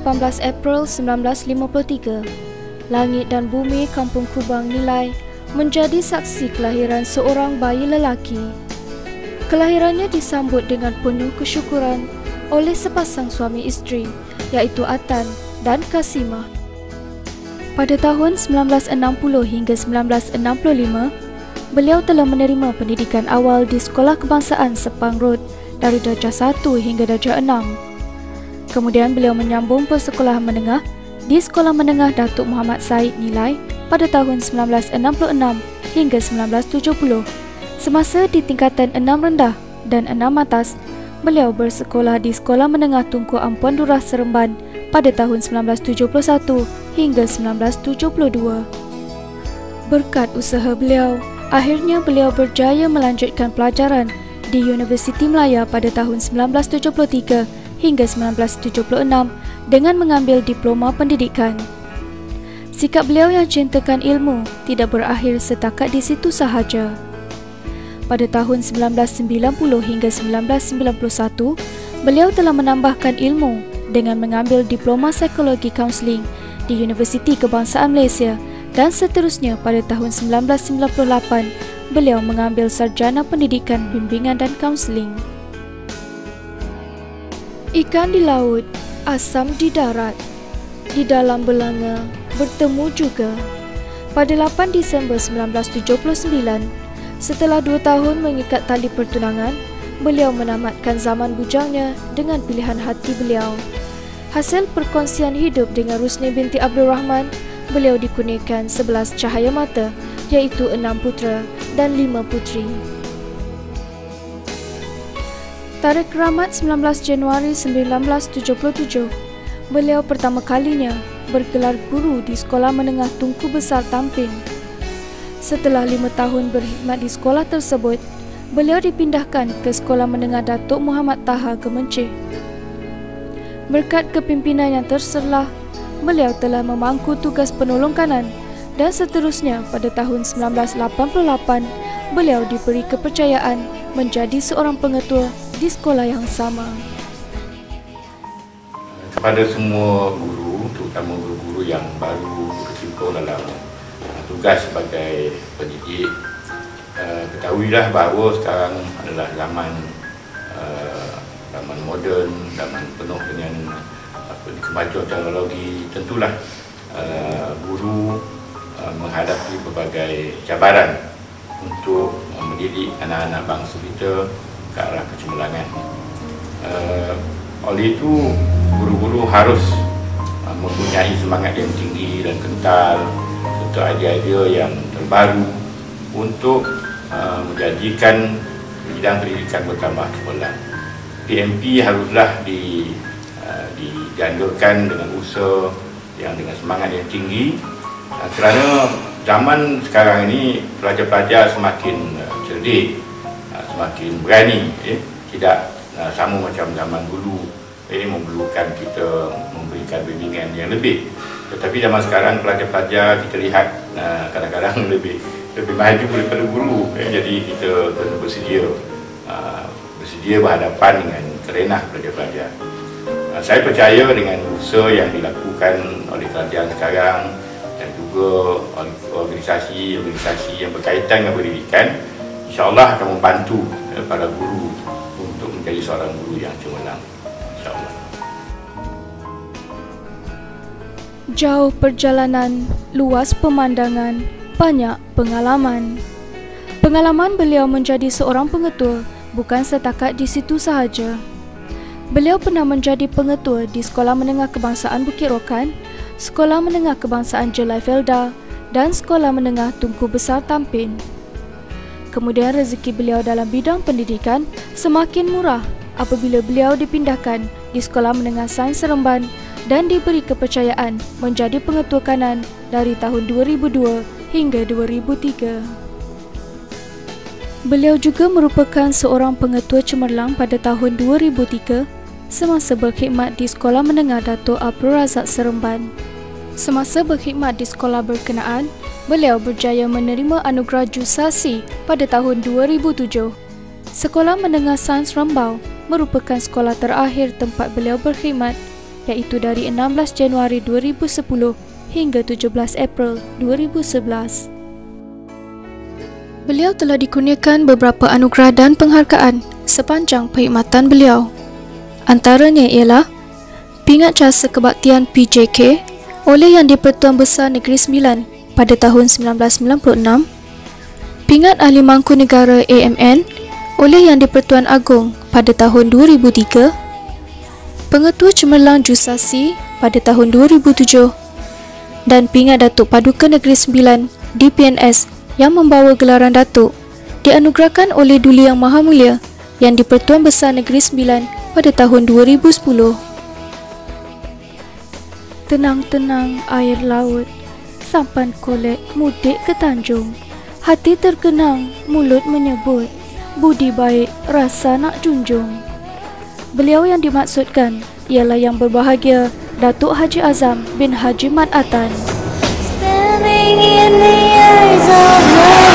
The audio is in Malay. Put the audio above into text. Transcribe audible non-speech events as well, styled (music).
18 April 1953, langit dan bumi Kampung Kubang Nilai menjadi saksi kelahiran seorang bayi lelaki. Kelahirannya disambut dengan penuh kesyukuran oleh sepasang suami isteri iaitu Atan dan Kasimah. Pada tahun 1960 hingga 1965, beliau telah menerima pendidikan awal di Sekolah Kebangsaan Sepang Road dari darjah 1 hingga darjah 6 Kemudian beliau menyambung persekolahan menengah di Sekolah Menengah Datuk Muhammad Said Nilai pada tahun 1966 hingga 1970. Semasa di tingkatan 6 rendah dan 6 atas, beliau bersekolah di Sekolah Menengah Tunku Ampuan Durah Seremban pada tahun 1971 hingga 1972. Berkat usaha beliau, akhirnya beliau berjaya melanjutkan pelajaran di Universiti Melaya pada tahun 1973 hingga 1976 dengan mengambil diploma pendidikan. Sikap beliau yang cintakan ilmu tidak berakhir setakat di situ sahaja. Pada tahun 1990 hingga 1991, beliau telah menambahkan ilmu dengan mengambil diploma psikologi kaunseling di Universiti Kebangsaan Malaysia dan seterusnya pada tahun 1998 beliau mengambil sarjana pendidikan bimbingan dan kaunseling. Ikan di laut, asam di darat, di dalam belanga bertemu juga. Pada 8 Disember 1979, setelah dua tahun mengikat tali pertunangan, beliau menamatkan zaman bujangnya dengan pilihan hati beliau. Hasil perkongsian hidup dengan Rusni binti Abdul Rahman, beliau dikurniakan 11 cahaya mata iaitu enam putra dan lima putri. Tarikh Keramat 19 Januari 1977, beliau pertama kalinya bergelar guru di Sekolah Menengah Tunku Besar Tampin. Setelah lima tahun berkhidmat di sekolah tersebut, beliau dipindahkan ke Sekolah Menengah Datuk Muhammad Taha Kemencih. Berkat kepimpinan yang terserlah, beliau telah memangku tugas penolong kanan dan seterusnya pada tahun 1988, beliau diberi kepercayaan menjadi seorang pengetua di sekolah yang sama. Kepada semua guru, terutama guru-guru yang baru berkecimpung dalam uh, tugas sebagai pendidik, uh, ketahuilah bahawa sekarang adalah zaman uh, zaman moden, zaman penuh dengan kemajuan teknologi. Tentulah guru menghadapi berbagai cabaran untuk mendidik anak-anak bangsa kita ke arah kecemerlangan. Uh, oleh itu, guru-guru harus uh, mempunyai semangat yang tinggi dan kental untuk idea-idea yang terbaru untuk uh, menjadikan bidang pendidikan bertambah cemerlang. PMP haruslah di, uh, digandurkan dengan usaha yang dengan semangat yang tinggi uh, kerana zaman sekarang ini pelajar-pelajar semakin cerdik semakin berani eh? tidak uh, sama macam zaman dulu ini memerlukan kita memberikan bimbingan yang lebih tetapi zaman sekarang pelajar-pelajar kita lihat uh, kadang-kadang (laughs) lebih lebih maju daripada guru eh? jadi kita kena bersedia uh, bersedia berhadapan dengan kerenah pelajar-pelajar uh, saya percaya dengan usaha yang dilakukan oleh kerajaan sekarang dan juga organisasi-organisasi yang berkaitan dengan pendidikan insyaAllah akan membantu eh, para guru untuk menjadi seorang guru yang cemerlang insyaAllah Jauh perjalanan, luas pemandangan, banyak pengalaman. Pengalaman beliau menjadi seorang pengetua bukan setakat di situ sahaja. Beliau pernah menjadi pengetua di Sekolah Menengah Kebangsaan Bukit Rokan, Sekolah Menengah Kebangsaan Jelai Felda dan Sekolah Menengah Tunku Besar Tampin. Kemudian rezeki beliau dalam bidang pendidikan semakin murah apabila beliau dipindahkan di Sekolah Menengah Sains Seremban dan diberi kepercayaan menjadi pengetua kanan dari tahun 2002 hingga 2003. Beliau juga merupakan seorang pengetua cemerlang pada tahun 2003 semasa berkhidmat di Sekolah Menengah Dato' Abdul Razak Seremban. Semasa berkhidmat di sekolah berkenaan, beliau berjaya menerima anugerah Jusasi pada tahun 2007. Sekolah Menengah Sains Rembau merupakan sekolah terakhir tempat beliau berkhidmat iaitu dari 16 Januari 2010 hingga 17 April 2011. Beliau telah dikurniakan beberapa anugerah dan penghargaan sepanjang perkhidmatan beliau. Antaranya ialah Pingat Jasa Kebaktian PJK oleh Yang di-Pertuan Besar Negeri Sembilan pada tahun 1996, Pingat Ahli Mangku Negara AMN oleh Yang di-Pertuan Agong pada tahun 2003, Pengetua Cemerlang Jusasi pada tahun 2007 dan Pingat Datuk Paduka Negeri Sembilan DPNS yang membawa gelaran Datuk dianugerahkan oleh Duli Yang Maha Mulia yang di-Pertuan Besar Negeri Sembilan pada tahun 2010. Tenang-tenang air laut, sampan kolek mudik ke Tanjung. Hati terkenang, mulut menyebut, budi baik, rasa nak junjung. Beliau yang dimaksudkan ialah yang berbahagia, Datuk Haji Azam bin Haji Mat Atan. Standing in the eyes of love.